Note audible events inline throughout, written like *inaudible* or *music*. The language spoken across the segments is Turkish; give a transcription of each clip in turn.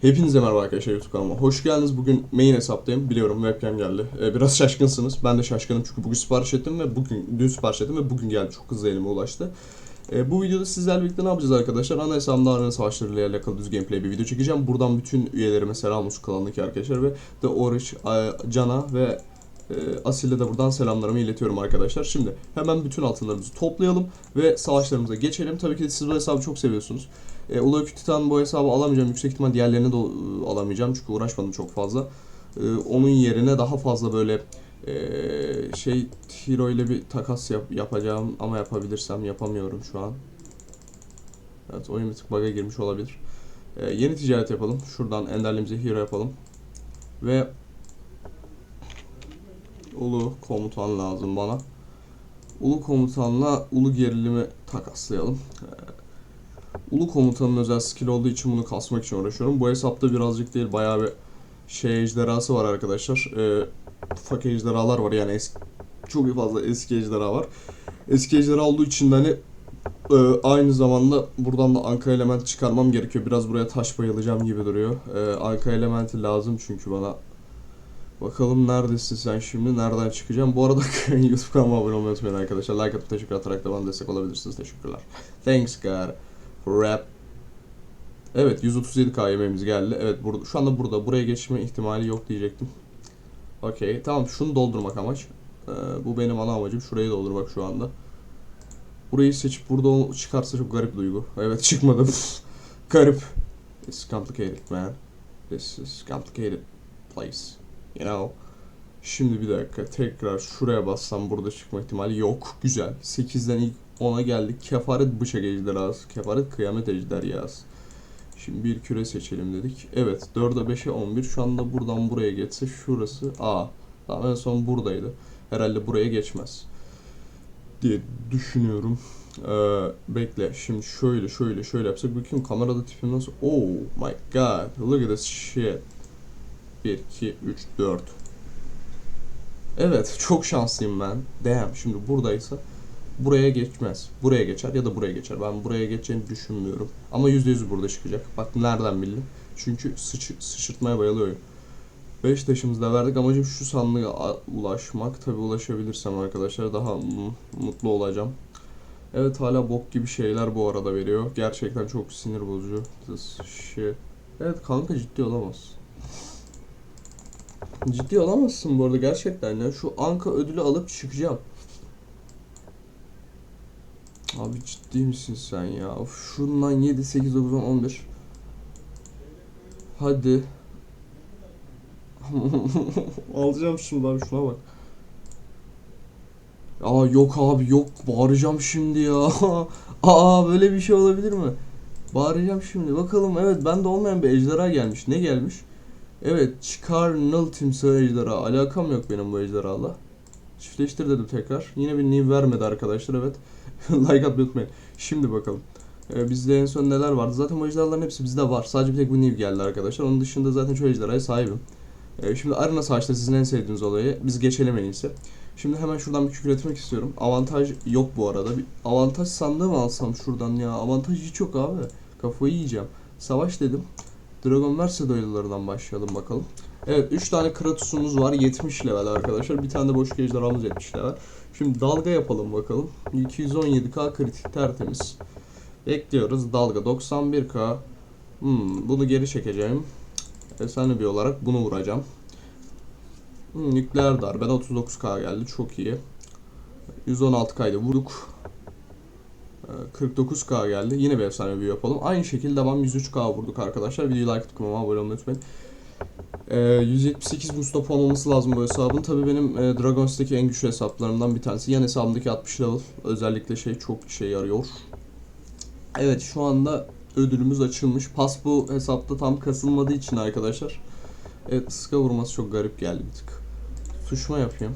Hepinize merhaba arkadaşlar YouTube kanalıma. Hoş geldiniz. Bugün main hesaptayım. Biliyorum webcam geldi. Ee, biraz şaşkınsınız. Ben de şaşkınım çünkü bugün sipariş ettim ve bugün dün sipariş ettim ve bugün geldi. Çok hızlı elime ulaştı. Ee, bu videoda sizlerle birlikte ne yapacağız arkadaşlar? Ana hesabımda arena savaşlarıyla alakalı düz gameplay bir video çekeceğim. Buradan bütün üyelerime selam olsun kanalındaki arkadaşlar ve The Orange, Cana ve e, Asil'e de buradan selamlarımı iletiyorum arkadaşlar. Şimdi hemen bütün altınlarımızı toplayalım ve savaşlarımıza geçelim. Tabii ki de siz bu hesabı çok seviyorsunuz. E, Öykü Titan bu hesabı alamayacağım. Yüksek ihtimal diğerlerini de e, alamayacağım çünkü uğraşmadım çok fazla. E, onun yerine daha fazla böyle e, şey Hero ile bir takas yap- yapacağım ama yapabilirsem yapamıyorum şu an. Evet oyun bir tık bug'a girmiş olabilir. E, yeni ticaret yapalım. Şuradan enderliğimize Hero yapalım. Ve Ulu komutan lazım bana. Ulu komutanla ulu gerilimi takaslayalım. Ee, Ulu komutanın özel skill olduğu için bunu kasmak için uğraşıyorum. Bu hesapta birazcık değil bayağı bir şey ejderhası var arkadaşlar. Ee, ufak ejderhalar var yani eski, çok fazla eski ejderha var. Eski ejderha olduğu için de hani e, aynı zamanda buradan da anka element çıkarmam gerekiyor. Biraz buraya taş bayılacağım gibi duruyor. E, anka elementi lazım çünkü bana. Bakalım neredesin sen şimdi? Nereden çıkacağım? Bu arada *laughs* YouTube kanalıma abone olmayı unutmayın arkadaşlar. Like atıp teşekkür atarak da bana destek olabilirsiniz. Teşekkürler. Thanks God. Rap. Evet 137k yemeğimiz geldi. Evet burada, şu anda burada. Buraya geçme ihtimali yok diyecektim. Okey. Tamam şunu doldurmak amaç. Ee, bu benim ana amacım. Şurayı doldurmak şu anda. Burayı seçip burada çıkarsa çok garip duygu. Evet *laughs* çıkmadı. garip. It's complicated man. This is complicated place. You know. Şimdi bir dakika tekrar şuraya bassam burada çıkma ihtimali yok. Güzel. 8'den ilk 10'a geldik. Kefaret bıçak ejderhası. Kefaret kıyamet ejderhası. Şimdi bir küre seçelim dedik. Evet 4'e 5'e 11. Şu anda buradan buraya geçse şurası A. Tamam en son buradaydı. Herhalde buraya geçmez. Diye düşünüyorum. Ee, bekle. Şimdi şöyle şöyle şöyle yapsak. Bakayım kamerada tipim nasıl? Oh my god. Look at this shit. 1, 2, 3, 4. Evet çok şanslıyım ben. Damn şimdi buradaysa buraya geçmez. Buraya geçer ya da buraya geçer. Ben buraya geçeceğini düşünmüyorum. Ama %100 burada çıkacak. Bak nereden bildim. Çünkü sıçı, sıçırtmaya bayılıyorum. 5 taşımızı da verdik. Amacım şu sandığa ulaşmak. Tabi ulaşabilirsem arkadaşlar daha mu- mutlu olacağım. Evet hala bok gibi şeyler bu arada veriyor. Gerçekten çok sinir bozucu. Evet kanka ciddi olamaz. Ciddi olamazsın bu arada gerçekten ya. Şu Anka ödülü alıp çıkacağım. Abi ciddi misin sen ya? Of şundan 7, 8, 9, 10, 11. Hadi. *laughs* Alacağım şunu abi şuna bak. Aa yok abi yok bağıracağım şimdi ya. *laughs* Aa böyle bir şey olabilir mi? Bağıracağım şimdi. Bakalım evet bende olmayan bir ejderha gelmiş. Ne gelmiş? Evet çıkar null timsah ejderha. Alakam yok benim bu ejderhala. Çiftleştir dedim tekrar. Yine bir new vermedi arkadaşlar evet. *laughs* like atmayı. Şimdi bakalım. Ee, bizde en son neler vardı? Zaten bu ejderhaların hepsi bizde var. Sadece bir tek bu new geldi arkadaşlar. Onun dışında zaten şu ejderhaya sahibim. Ee, şimdi arena savaşları sizin en sevdiğiniz olayı. Biz geçelim en iyisi. Şimdi hemen şuradan bir küfür etmek istiyorum. Avantaj yok bu arada. Bir avantaj sandığı mı alsam şuradan ya? Avantaj hiç yok abi. Kafayı yiyeceğim. Savaş dedim. Dragon Mercedes oyunlarından başlayalım bakalım. Evet 3 tane Kratos'umuz var 70 level arkadaşlar. Bir tane de boş ejderhamız 70 level. Şimdi dalga yapalım bakalım. 217k kritik tertemiz. Bekliyoruz dalga 91k. Hmm, bunu geri çekeceğim. Efsanevi olarak bunu vuracağım. Hmm, nükleer darbe 39k geldi çok iyi. 116k'ydı vurduk. Ee, 49k geldi. Yine bir efsane büyü yapalım. Aynı şekilde devam 103k vurduk arkadaşlar. Videoyu like atıp kanalıma abone olmayı unutmayın. Ee, 178 Mustafa olması lazım bu hesabın. Tabii benim e, Dragons'taki en güçlü hesaplarımdan bir tanesi. Yan hesabımdaki 60 level. Özellikle şey çok işe yarıyor. Evet şu anda ödülümüz açılmış. Pas bu hesapta tam kasılmadığı için arkadaşlar. Evet ıska vurması çok garip geldi bir tık. Tuşma yapayım.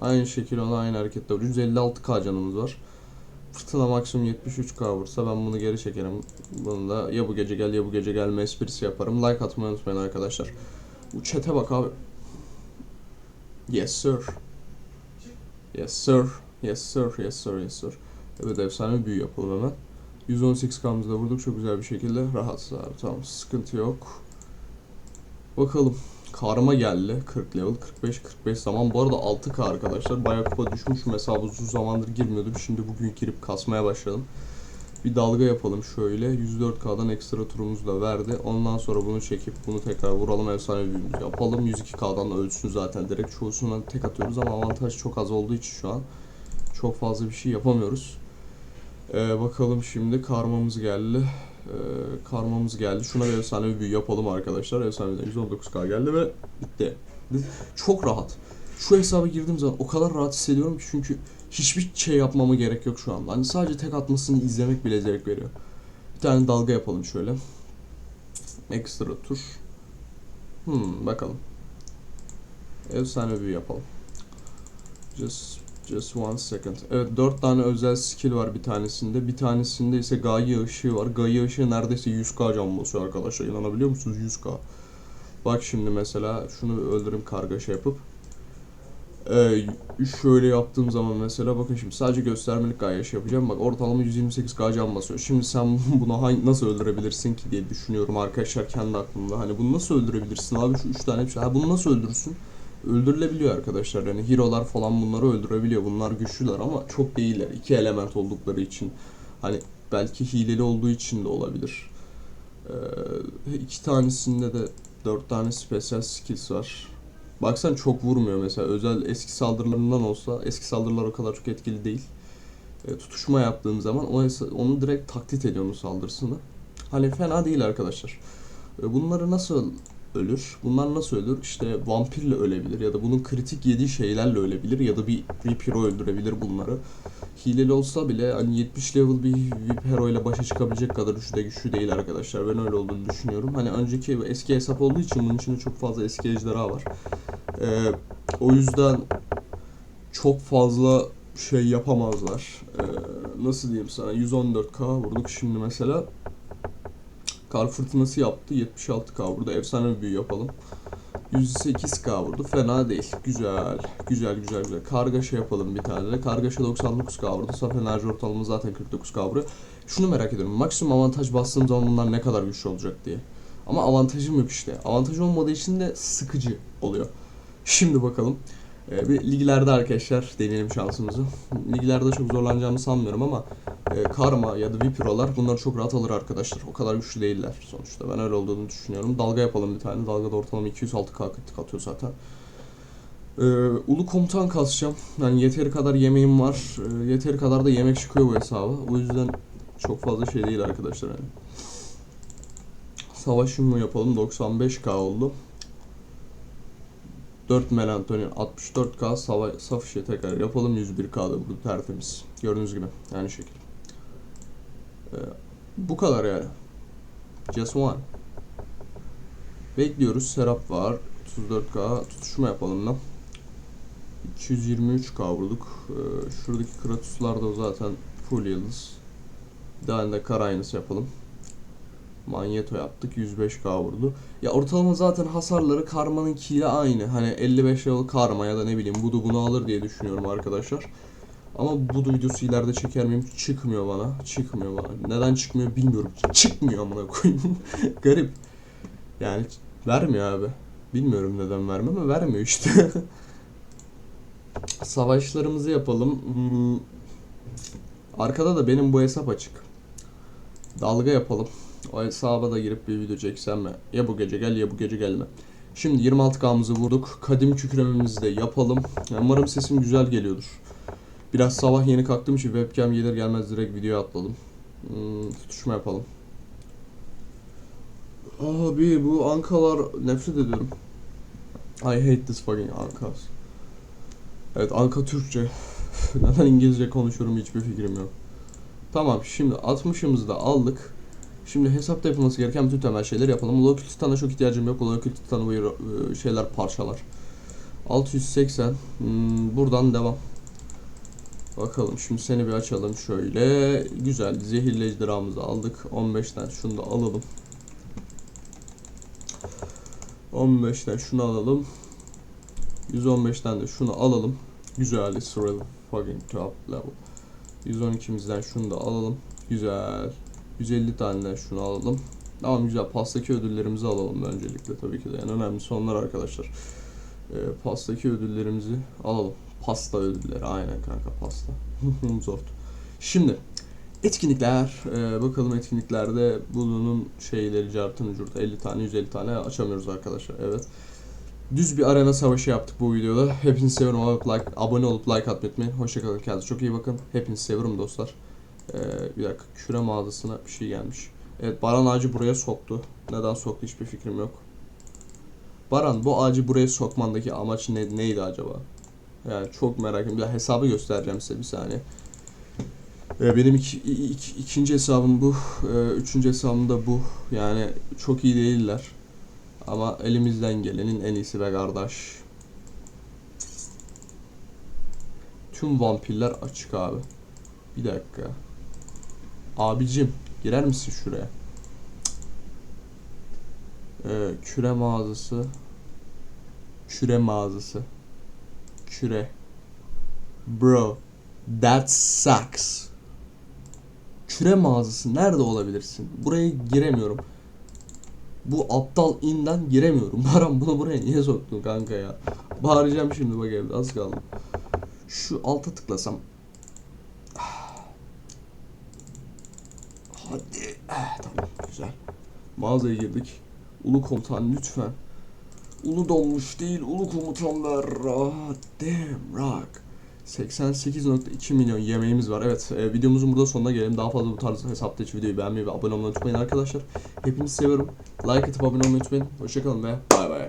Aynı şekilde ona aynı hareketle vuruyoruz. 56k canımız var. Fırtına maksimum 73k vursa ben bunu geri çekerim. Bunu da ya bu gece gel ya bu gece gelme esprisi yaparım. Like atmayı unutmayın arkadaşlar. Bu chat'e bak abi. Yes sir. Yes sir. Yes sir. Yes sir. Yes sir. Evet efsane bir büyü yapalım hemen. 118 kamızda vurduk çok güzel bir şekilde. Rahatsız abi tamam sıkıntı yok. Bakalım. Karma geldi. 40 level. 45 45 zaman. Bu arada 6K arkadaşlar. Bayağı kupa düşmüş. Mesela uzun zamandır girmiyordum. Şimdi bugün girip kasmaya başladım. Bir dalga yapalım şöyle. 104K'dan ekstra turumuzu da verdi. Ondan sonra bunu çekip bunu tekrar vuralım. Efsane büyümüz yapalım. 102K'dan da ölsün zaten. Direkt çoğusundan tek atıyoruz ama avantaj çok az olduğu için şu an çok fazla bir şey yapamıyoruz. Ee, bakalım şimdi karmamız geldi. Ee, karmamız geldi. Şuna bir efsane bir büyü yapalım arkadaşlar. Efsaneden 119k geldi ve bitti. Çok rahat. Şu hesaba girdiğim zaman o kadar rahat hissediyorum ki çünkü hiçbir şey yapmama gerek yok şu anda. Hani sadece tek atmasını izlemek bile zevk veriyor. Bir tane dalga yapalım şöyle. Ekstra tur. Hmm, bakalım. Efsane büyü yapalım. Just Just one second. Evet dört tane özel skill var bir tanesinde. Bir tanesinde ise gaye ışığı var. Gaye ışığı neredeyse 100k can basıyor arkadaşlar. İnanabiliyor musunuz 100k? Bak şimdi mesela şunu öldürüm kargaşa yapıp. Ee, şöyle yaptığım zaman mesela bakın şimdi sadece göstermelik gaye ışığı yapacağım. Bak ortalama 128k can basıyor. Şimdi sen *laughs* bunu hangi, nasıl öldürebilirsin ki diye düşünüyorum arkadaşlar kendi aklımda. Hani bunu nasıl öldürebilirsin abi şu 3 tane bir şey. Ha bunu nasıl öldürürsün? öldürülebiliyor arkadaşlar. Yani hero'lar falan bunları öldürebiliyor. Bunlar güçlüler ama çok değiller. İki element oldukları için. Hani belki hileli olduğu için de olabilir. Ee, iki tanesinde de dört tane special skills var. Baksan çok vurmuyor mesela. Özel eski saldırılarından olsa eski saldırılar o kadar çok etkili değil. Ee, tutuşma yaptığım zaman o onu direkt taklit ediyor onun saldırısını. Hani fena değil arkadaşlar. Ee, bunları nasıl ölür. Bunlar nasıl ölür? İşte vampirle ölebilir ya da bunun kritik yediği şeylerle ölebilir ya da bir VIP hero öldürebilir bunları. Hileli olsa bile hani 70 level bir VIP hero ile başa çıkabilecek kadar güçlü güçlü değil arkadaşlar. Ben öyle olduğunu düşünüyorum. Hani önceki eski hesap olduğu için bunun içinde çok fazla eski ejderha var. Ee, o yüzden çok fazla şey yapamazlar. Ee, nasıl diyeyim sana 114k vurduk şimdi mesela. Kar fırtınası yaptı. 76k vurdu. Efsane bir büyü yapalım. 108k vurdu. Fena değil. Güzel. Güzel güzel güzel. Kargaşa yapalım bir tane de. Kargaşa 99k vurdu. Saf enerji ortalama zaten 49k vuruyor. Şunu merak ediyorum. Maksimum avantaj bastığım zaman bunlar ne kadar güçlü olacak diye. Ama avantajım yok işte. Avantaj olmadığı için de sıkıcı oluyor. Şimdi bakalım. Ee, bir liglerde arkadaşlar deneyelim şansımızı. Liglerde çok zorlanacağımı sanmıyorum ama e, Karma ya da Vipiro'lar bunları çok rahat alır arkadaşlar. O kadar güçlü değiller sonuçta. Ben öyle olduğunu düşünüyorum. Dalga yapalım bir tane. Dalgada ortalama 206 k kritik atıyor zaten. Ee, ulu komutan kasacağım. Yani yeteri kadar yemeğim var. Ee, yeteri kadar da yemek çıkıyor bu hesaba. O yüzden çok fazla şey değil arkadaşlar yani. Savaşım mı yapalım? 95k oldu. 4 melatonin 64k sava saf işe tekrar yapalım 101k'da burada tertemiz. Gördüğünüz gibi aynı şekilde. Ee, bu kadar yani. Just one. Bekliyoruz. Serap var. 34k tutuşma yapalım lan. 223k vurduk. Ee, şuradaki Kratus'lar da zaten full yıldız. Bir tane de kar aynısı yapalım. Manyeto yaptık 105k vurdu. Ya ortalama zaten hasarları Karma'nınkiyle aynı. Hani 55 level Karma ya da ne bileyim Budu bunu alır diye düşünüyorum arkadaşlar. Ama Budu videosu ileride çeker miyim? Çıkmıyor bana. Çıkmıyor bana. Neden çıkmıyor bilmiyorum. Çıkmıyor amına koyayım. *laughs* Garip. Yani vermiyor abi. Bilmiyorum neden vermiyor ama vermiyor işte. *laughs* Savaşlarımızı yapalım. Hmm. Arkada da benim bu hesap açık. Dalga yapalım. O hesaba da girip bir video çeksem mi? Ya bu gece gel ya bu gece gelme. Şimdi 26K'mızı vurduk. Kadim kükrememizi de yapalım. Yani umarım sesim güzel geliyordur. Biraz sabah yeni kalktığım için webcam gelir gelmez direkt video atladım. Hmm, tutuşma yapalım. Abi bu ankalar nefret ediyorum. I hate this fucking ankas. Evet anka Türkçe. *laughs* Neden İngilizce konuşuyorum hiçbir fikrim yok. Tamam şimdi 60'ımızı da aldık. Şimdi hesapta yapılması gereken bütün temel şeyleri yapalım. Local Titan'a çok ihtiyacım yok. Local Titan'ı bu e, şeyler parçalar. 680. Hmm, buradan devam. Bakalım şimdi seni bir açalım şöyle. Güzel. Zehirli ejderhamızı aldık. 15'ten şunu da alalım. 15'ten şunu alalım. 115'ten de şunu alalım. Güzel. It's really fucking top level. 112'mizden şunu da alalım. Güzel. 150 tane şunu alalım. Tamam güzel. Pastaki ödüllerimizi alalım öncelikle tabii ki de. En önemlisi onlar arkadaşlar. Ee, pastaki ödüllerimizi alalım. Pasta ödülleri. Aynen kanka pasta. *laughs* Zor. Şimdi etkinlikler. Ee, bakalım etkinliklerde bunun şeyleri cartını curta 50 tane 150 tane açamıyoruz arkadaşlar. Evet. Düz bir arena savaşı yaptık bu videoda. Hepinizi seviyorum. Abone olup like, abone olup like atmayı unutmayın. Hoşçakalın. Kendinize çok iyi bakın. Hepinizi seviyorum dostlar. Ee, bir dakika. Küre mağazasına bir şey gelmiş. Evet Baran ağacı buraya soktu. Neden soktu hiçbir fikrim yok. Baran bu ağacı buraya sokmandaki amaç ne, neydi acaba? Yani çok merak ediyorum. Bir hesabı göstereceğim size bir saniye. Ee, benim iki, iki- ikinci hesabım bu. Ee, üçüncü hesabım da bu. Yani çok iyi değiller. Ama elimizden gelenin en iyisi be kardeş. Tüm vampirler açık abi. Bir dakika. Abicim girer misin şuraya? Ee, küre mağazası. Küre mağazası. Küre. Bro. That sucks. Küre mağazası nerede olabilirsin? Buraya giremiyorum. Bu aptal inden giremiyorum. *laughs* Baran bunu buraya niye soktun kanka ya? Bağıracağım şimdi bak evde az kaldı. Şu alta tıklasam. Hadi. Eh, tamam güzel. Mağazaya girdik. Ulu komutan lütfen. Ulu donmuş değil, ulu komutan ver. Ah, damn rock. 88.2 milyon yemeğimiz var. Evet, e, videomuzun burada sonuna gelelim. Daha fazla bu tarz hesapta hiç videoyu beğenmeyi ve abone olmayı unutmayın arkadaşlar. Hepinizi seviyorum. Like atıp abone olmayı unutmayın. Hoşçakalın ve bay bay.